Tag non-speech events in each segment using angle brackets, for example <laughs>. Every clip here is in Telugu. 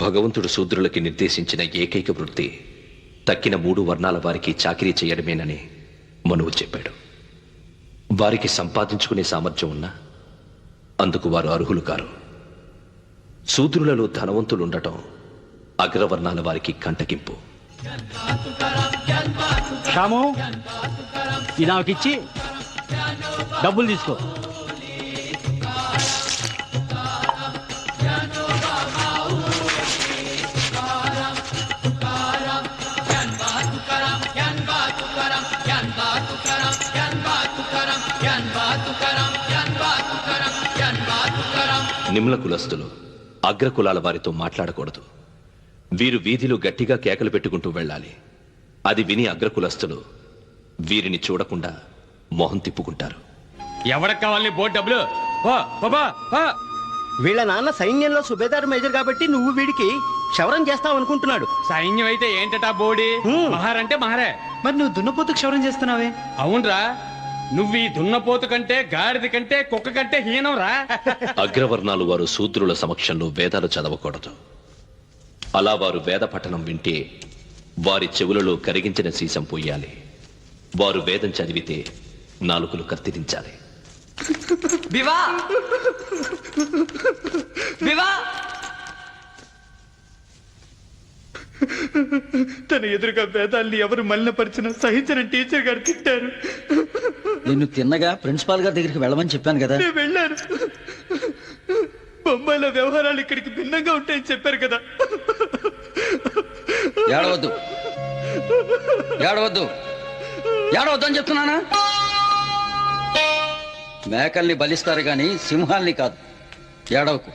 భగవంతుడు శూద్రులకి నిర్దేశించిన ఏకైక వృత్తి తక్కిన మూడు వర్ణాల వారికి చాకరీ చేయడమేనని మనువు చెప్పాడు. వారికి సంపాదించుకునే సామర్థ్యం ఉన్నా అందుకు వారు అర్హులు కారు. శూద్రులలో ధనవంతులుండటం అగ్రవర్ణాల వారికి కంటకింపు. శ్యాము ఇది డబ్బులు తీసుకో. నిమ్ల కులస్తులు అగ్ర కులాల వారితో మాట్లాడకూడదు. వీరు వీధిలో గట్టిగా కేకలు పెట్టుకుంటూ వెళ్ళాలి. అది విని అగ్ర కులస్తులు వీరిని చూడకుండా మొహం తిప్పుకుంటారు. ఎవరికి కావాలి బోర్డు డబ్బులు. వీళ్ళ నాన్న సైన్యంలో సుబేదార్ మేజర్ కాబట్టి నువ్వు వీడికి క్షవరం చేస్తావు అనుకుంటున్నాడు. సైన్యం అయితే ఏంటటా బోడి. మహారంటే మహారే. మరి నువ్వు దున్నపోతు క్షవరం చేస్తున్నావే? అవునరా. నువ్వు ఈ దున్నపోతు కంటే గాడిద కంటే కుక్క కంటే హీనం రా. <laughs> అగ్రవర్ణాలు వారు శూద్రుల సమక్షంలో వేదాలు చదవకూడదు. అలా వారు వేద పఠనం వింటే వారి చెవులలో కరిగించిన సీసం పొయ్యాలి వారు వేదం చదివితే నాలుకలు కత్తిరించాలి. తన ఎదురుగా వేదాల్ని ఎవరు మలినపరిచినా సహించని టీచర్ గారు తిట్టారు. నిన్ను తిన్నగా ప్రిన్సిపాల్ గారి దగ్గరికి వెళ్ళమని చెప్పాను కదా. నేను వెళ్ళాను. బొంబాయిలో వ్యవహారాలు ఇక్కడికి భిన్నంగా ఉంటాయని చెప్పారు కదా. ఏడవద్దు. ఏడవద్దు. ఏడవద్దు అని చెప్తున్నానా? మేకల్ని బలిస్తారు గాని సింహాల్ని కాదు. ఏడవకు.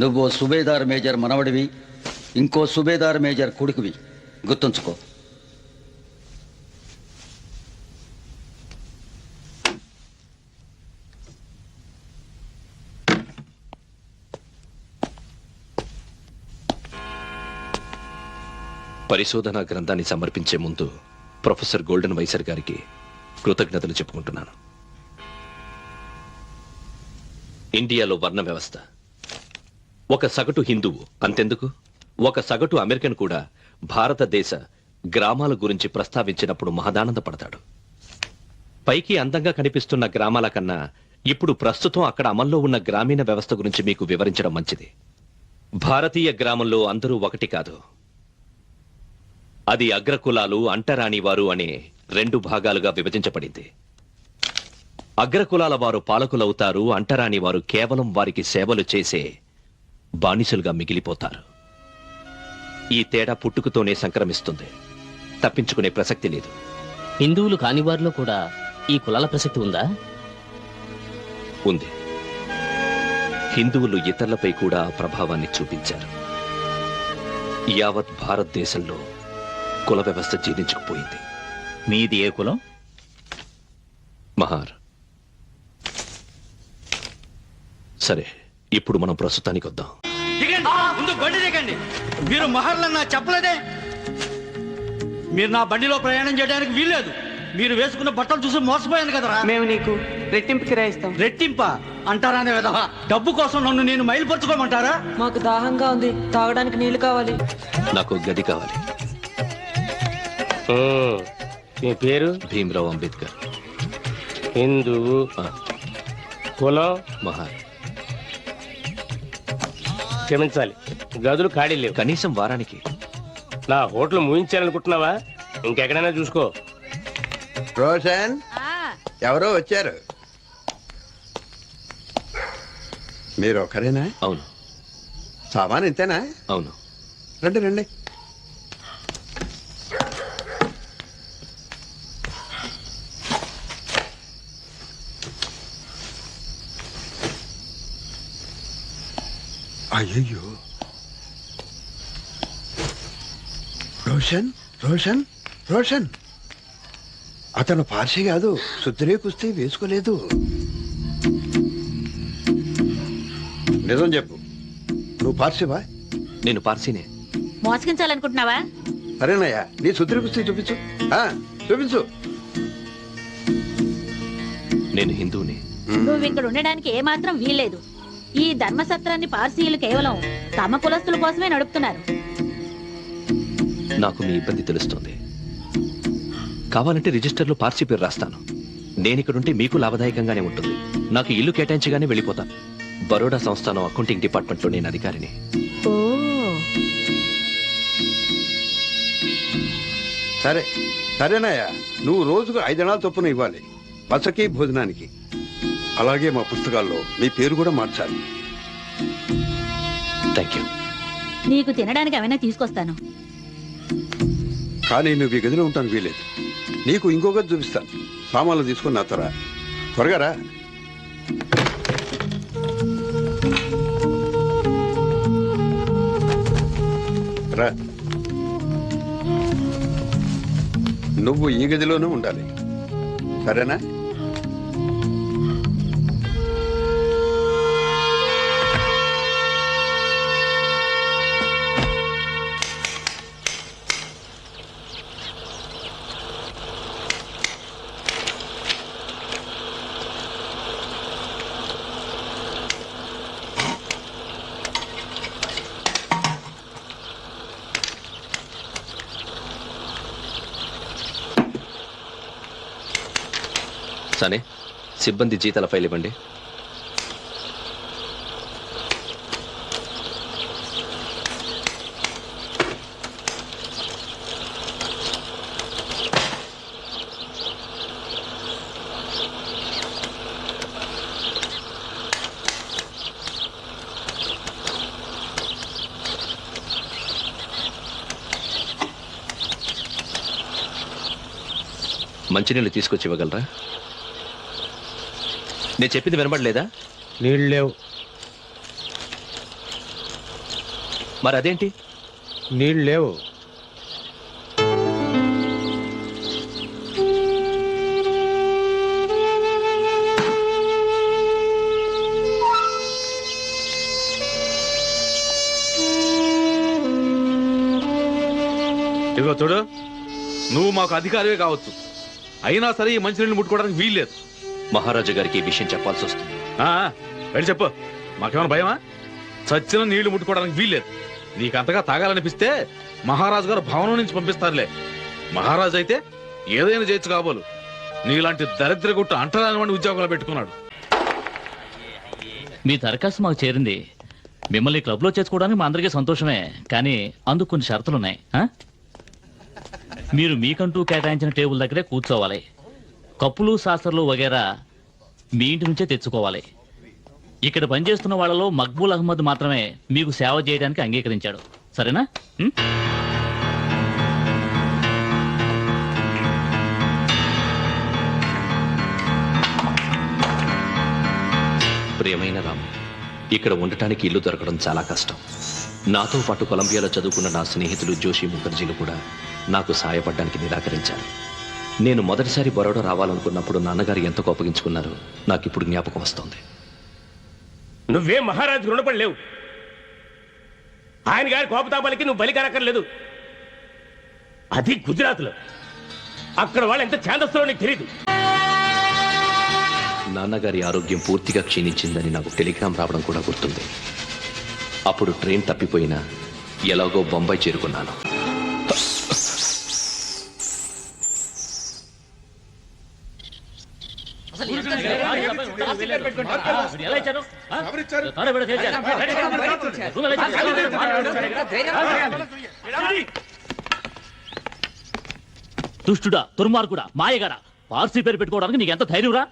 నువ్వు సుబేదార్ మేజర్ మనవడివి. ఇంకో సుబేదార్ మేజర్ కొడుకువి. గుర్తుంచుకో. పరిశోధనా గ్రంథాన్ని సమర్పించే ముందు ప్రొఫెసర్ గోల్డెన్ వైసర్ గారికి కృతజ్ఞతలు చెప్పుకుంటున్నాను. ఇండియాలో వర్ణ వ్యవస్థ. ఒక సగటు హిందువు అంతెందుకు? ఒక సగటు అమెరికన్ కూడా భారతదేశ గ్రామాల గురించి ప్రస్తావించినప్పుడు మహదానందపడతాడు. పైకి అందంగా కనిపిస్తున్న గ్రామాల కన్నా ఇప్పుడు ప్రస్తుతం అక్కడ అమల్లో ఉన్న గ్రామీణ వ్యవస్థ గురించి మీకు వివరించడం మంచిది. భారతీయ గ్రామంలో అందరూ ఒకటి కాదు. అది అగ్రకులాలు అంటరాని వారు అనే రెండు భాగాలుగా విభజించబడింది. అగ్రకులాల వారు పాలకులవుతారు అంటరాని వారు కేవలం వారికి సేవలు చేసే బానిసలుగా మిగిలిపోతారు. ఈ తేడా పుట్టుకతోనే సంక్రమిస్తుంది. తప్పించుకునే ప్రసక్తి లేదు. హిందువులు కాని వారిలో కూడా ఈ కులాల ప్రసక్తి ఉందా? ఉంది. హిందువులు ఇతరులపై కూడా ప్రభావాన్ని చూపించారు. యావత్ భారతదేశంలో కుల వ్యవస్థ జీర్ణించుకుపోయింది. మీది ఏ కులం? మహార్. సరే ఇప్పుడు మనం ప్రస్తుతానికి వద్దాం. దిగండి. ముందు బండి దిగండి. మీరు మహర్లన్నా చెప్పలేదే? మీరు నా బండిలో ప్రయాణం చేయడానికి వీల్లేదు. మీరు వేసుకున్న బట్టలు చూసి మోసపోయాను కదరా. మేము నీకు రెట్టింపు కిరాయిస్తాం రెట్టింప? అంటారానే విధవా. డబ్బు కోసం నన్ను నేను మైలుపరుచుకోమంటారా? మాకు దాహంగా ఉంది. తాగడానికి నీళ్ళు కావాలి. నాకు గది కావాలి. మీ పేరు? భీమ్రావ్ అంబేద్కర్. హిందువు కులం? మహార్ క్షమించాలి. గదులు ఖాళీ లేవు. కనీసం వారానికి. నా హోటల్ ముయించాలనుకుంటున్నావా ఇంకెక్కడైనా చూసుకో. రోషన్ ఎవరో వచ్చారు? మీరు ఒకరేనా అవును. సామాన్ ఇంతేనా? అవును. రండి రండి. అయ్యయ్యో. రోషన్ రోషన్ రోషన్. అతను పార్సీ కాదు సుద్రే కుస్తీ వేసుకోలేదు. నిజం చెప్పు. నువ్వు పార్సీవా? నేను పార్సీనే. మోసగించాలనుకుంటున్నావా? సరేనయ్యా నీ సుద్రి కుస్తీ చూపించు. ఆ, చూపించు. నేను హిందువుని. నువ్వు ఇక్కడ ఉండడానికి ఏమాత్రం వీల్లేదు. ఈ ధర్మసత్రాన్ని పార్సీలు కేవలం తమ కులస్తుల కోసమే నడుపుతున్నారు. నాకు మీ ఇబ్బంది తెలుస్తుంది. కావాలంటే రిజిస్టర్లో పార్సీ పేరు రాస్తాను. నేను ఇక్కడుంటే మీకు లాభదాయకంగానే ఉంటుంది. నాకు ఇల్లు కేటాయించగానే వెళ్ళిపోతాను బరోడా సంస్థానం అకౌంటింగ్ డిపార్ట్మెంట్లో నేను అధికారిని. ఓ. సరే సరేనాయా నువ్వు రోజుకు ఐదణాల చొప్పున ఇవ్వాలి. బసకి భోజనానికి. అలాగే మా పుస్తకాల్లో మీ పేరు కూడా మార్చాలి. థ్యాంక్ యూ నీకు తినడానికి ఏమైనా తీసుకొస్తాను. కానీ నువ్వు ఈ గదిలో ఉంటాను వీలేదు నీకు ఇంకో గది చూపిస్తాను. సామాన్లు తీసుకుని నా త్వర త్వరగా రా. రా. నువ్వు ఈ గదిలోనూ ఉండాలి. సరేనా? సనే సిబ్బంది జీతాల ఫైల్ ఇవ్వండి. మంచినీళ్ళు తీసుకొచ్చి ఇవ్వగలరా? నేను చెప్పింది వినబడలేదా? నీళ్ళు లేవు. మరి అదేంటి? నీళ్ళు లేవు. ఇదిగో చూడు నువ్వు మాకు అధికారివే కావచ్చు. అయినా సరే ఈ మంచినీళ్ళు ముట్టుకోవడానికి వీల్లేదు. మహారాజు గారికి ఈ విషయం చెప్పాల్సి వస్తుంది. ఆ, వెళ్ళి చెప్పు. మాకేమైనా భయమా? చచ్చిన నీళ్ళు ముట్టుకోవడానికి వీల్లేదు. నీకు అంతగా తాగాలనిపిస్తే మహారాజు గారు భవనం నుంచి పంపిస్తారులే. మహారాజు అయితే ఏదైనా చేయొచ్చు కాబోలు. నీలాంటి దరిద్ర గుట్ట అంటరాని వాడిని ఉద్యోగాలు పెట్టుకున్నాడు. మీ దరఖాస్తు మాకు చేరింది. మిమ్మల్ని క్లబ్లో చేసుకోవడానికి మా అందరికీ సంతోషమే కానీ అందుకు కొన్ని షరతులున్నాయి. ఆ? మీరు మీకంటూ కేటాయించిన టేబుల్ దగ్గరే కూర్చోవాలి. కప్పులు సాసర్లు వగేరా మీ ఇంటి నుంచే తెచ్చుకోవాలి. ఇక్కడ పనిచేస్తున్న వాళ్ళలో మక్బూల్ అహ్మద్ మాత్రమే మీకు సేవ చేయడానికి అంగీకరించాడు. సరేనా? ప్రియమైన రాము ఇక్కడ ఉండటానికి ఇల్లు దొరకడం చాలా కష్టం. నాతో పాటు కొలంబియాలో చదువుకున్న నా స్నేహితులు జోషి ముఖర్జీలు కూడా నాకు సాయపడ్డానికి నిరాకరించారు. నేను మొదటిసారి బరోడా రావాలనుకున్నప్పుడు నాన్నగారు ఎంత కోపగించుకున్నారో నాకు ఇప్పుడు జ్ఞాపకం వస్తోంది. నువ్వేం మహారాజు రుణపడి లేవు ఆయన గారి కోపతాపాలకి నువ్వు బలి కనక్కర్లేదు అది గుజరాత్లో. అక్కడ వాళ్ళు ఎంత ఛాందస్తులో నీకు తెలియదు నాన్నగారి ఆరోగ్యం పూర్తిగా క్షీణించిందని నాకు టెలిగ్రామ్ రావడం కూడా గుర్తుంది. అప్పుడు ట్రైన్ తప్పిపోయినా ఎలాగో బొంబాయి చేరుకున్నాను. దుష్టుడా దుర్మార్గుడా మాయగాడా? పార్సీ పేరు పెట్టుకోవడానికి నీకు ఎంత ధైర్యం రా?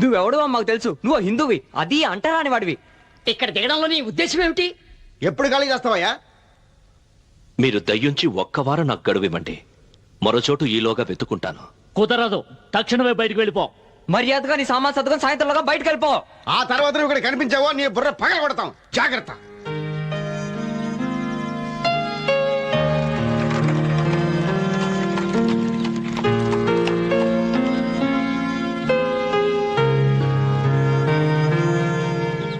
నువ్వెవడో మాకు తెలుసు. నువ్వు హిందువి అది అంటరాని వాడివి. ఇక్కడ దిగడంలో నీ ఉద్దేశం ఏమిటి? ఎప్పుడు ఖాళీ చేస్తావయ్యా? మీరు దయ్యుంచి ఒక్క వారం నాకు గడువు ఇవ్వండి మరో చోటు ఈలోగా వెతుకుంటాను కుదరదు. తక్షణమే బయటికి వెళ్ళిపో. మర్యాదగా నీ సామాన్ సర్దుకొని సాయంత్రంలోగా బయటకు వెళ్ళిపో. ఆ తర్వాత నువ్వు ఇక్కడ కనిపించావో నీ బుర్ర పగల కొడతాం. జాగ్రత్త.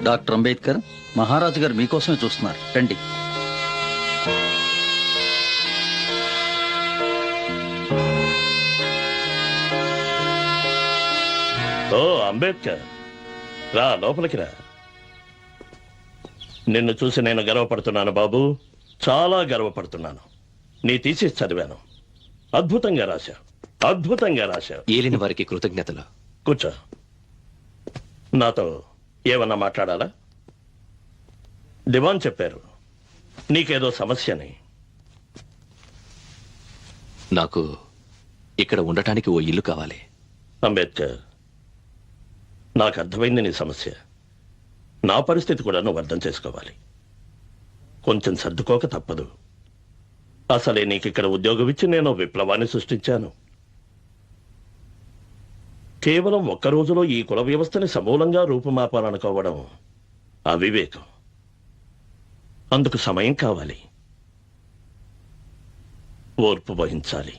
డాక్టర్ అంబేద్కర్ మహారాజు గారు మీకోసమే చూస్తున్నారు. రండి. ఓ అంబేద్కర్. రా లోపలికి రా. నిన్ను చూసి నేను గర్వపడుతున్నాను బాబు. చాలా గర్వపడుతున్నాను. నీ తీసి చదివాను. అద్భుతంగా రాశా అద్భుతంగా రాశా ఏలిన వారికి కృతజ్ఞతలు. కూర్చో. నాతో ఏమన్నా మాట్లాడాలా? దివాన్ చెప్పారు. నీకేదో సమస్యని. నాకు ఇక్కడ ఉండటానికి ఓ ఇల్లు కావాలి. అంబేద్కర్ నాకు అర్థమైంది నీ సమస్య. నా పరిస్థితి కూడా నువ్వు అర్థం చేసుకోవాలి. కొంచెం సర్దుకోక తప్పదు. అసలే నీకు ఇక్కడ ఉద్యోగం ఇచ్చి నేను విప్లవాన్ని సృష్టించాను. కేవలం ఒక్క రోజులో ఈ కుల వ్యవస్థని సమూలంగా రూపుమాపాలనుకోవడం అవివేకం. అందుకు సమయం కావాలి. ఓర్పు వహించాలి.